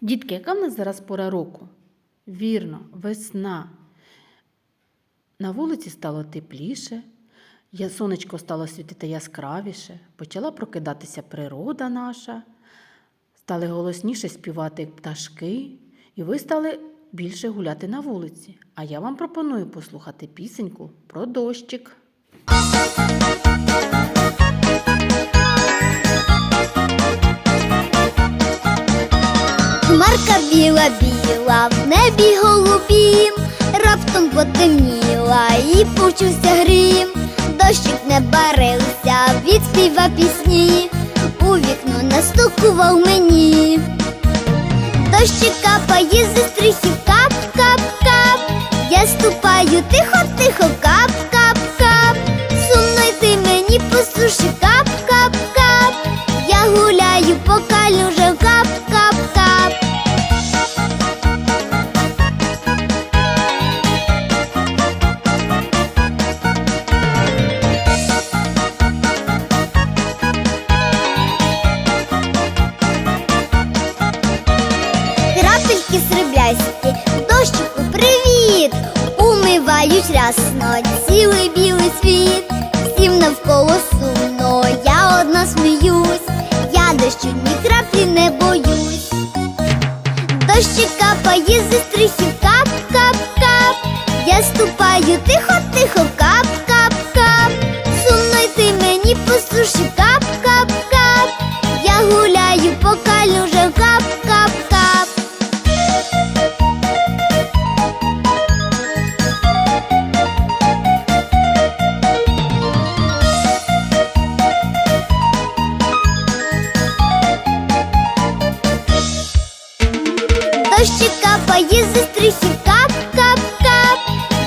Дітки, яка в нас зараз пора року? Вірно, весна. На вулиці стало тепліше, сонечко стало світити яскравіше, почала прокидатися природа наша, стали голосніше співати пташки, і ви стали більше гуляти на вулиці. А я вам пропоную послухати пісеньку про дощик. Хмарка біла, біла, в небі голубім, раптом потемніла і почувся грім. Дощик не барився, відспіва пісні, у вікно настукував мені. Дощик капає зі стрихів, кап, кап, кап. Я ступаю тихо, тихо, кап, кап, кап. Сумно йти мені по цілий світ, всім навколо сумно, я одна сміюсь, я дощу ні краплі не боюсь. Дощі капає зі стрихів, кап, кап, кап. Я ступаю Дощик капає зі стрихів, кап, кап, кап.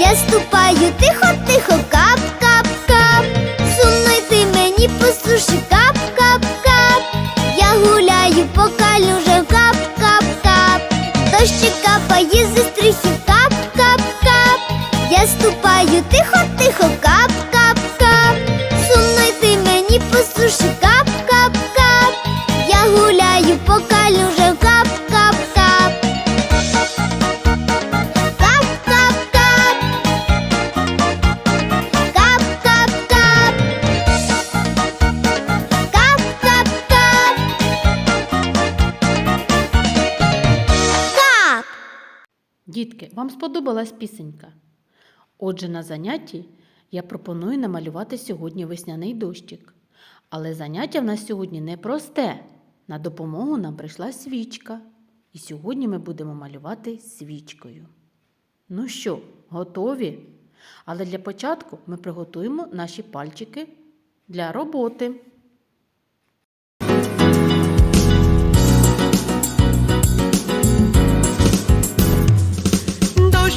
Я ступаю тихо, тихо, кап, кап, кап. Сумно йти мені по суші, Дітки, вам сподобалась пісенька? Отже, на занятті я пропоную намалювати сьогодні весняний дощик. Але заняття в нас сьогодні непросте. На допомогу нам прийшла свічка. І сьогодні ми будемо малювати свічкою. Ну що, готові? Але для початку ми приготуємо наші пальчики для роботи.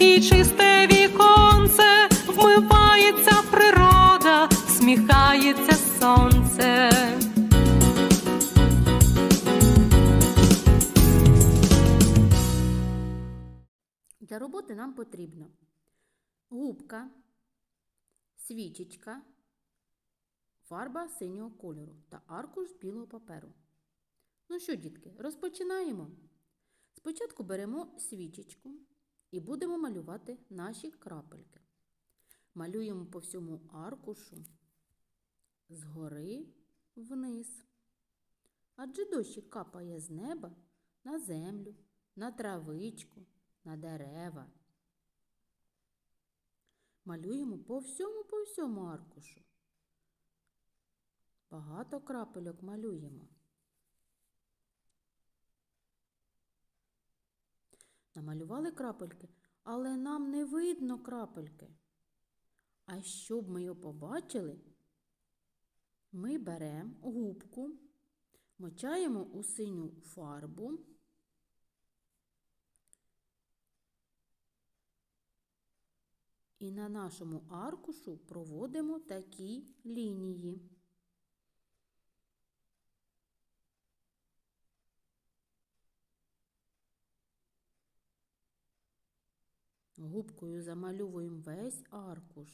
і чисте віконце, вмивається природа, сміхається сонце. Для роботи нам потрібно губка, свічечка, фарба синього кольору та аркуш з білого паперу. Ну що, дітки, розпочинаємо. Спочатку беремо свічечку і будемо малювати наші крапельки. Малюємо по всьому аркушу згори вниз. Адже дощик капає з неба на землю, на травичку, на дерева. Малюємо по всьому по всьому аркушу. Багато крапельок малюємо. Намалювали крапельки, але нам не видно крапельки. А щоб ми його побачили, ми беремо губку, мочаємо у синю фарбу. І на нашому аркушу проводимо такі лінії. Губкою замальовуємо весь аркуш.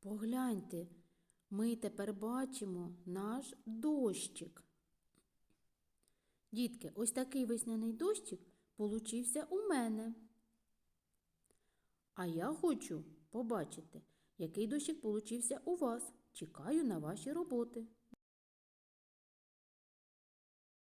Погляньте, ми тепер бачимо наш дощик. Дітки, ось такий весняний дощик получився у мене. А я хочу побачити, який дощик получився у вас. Чекаю на ваші роботи.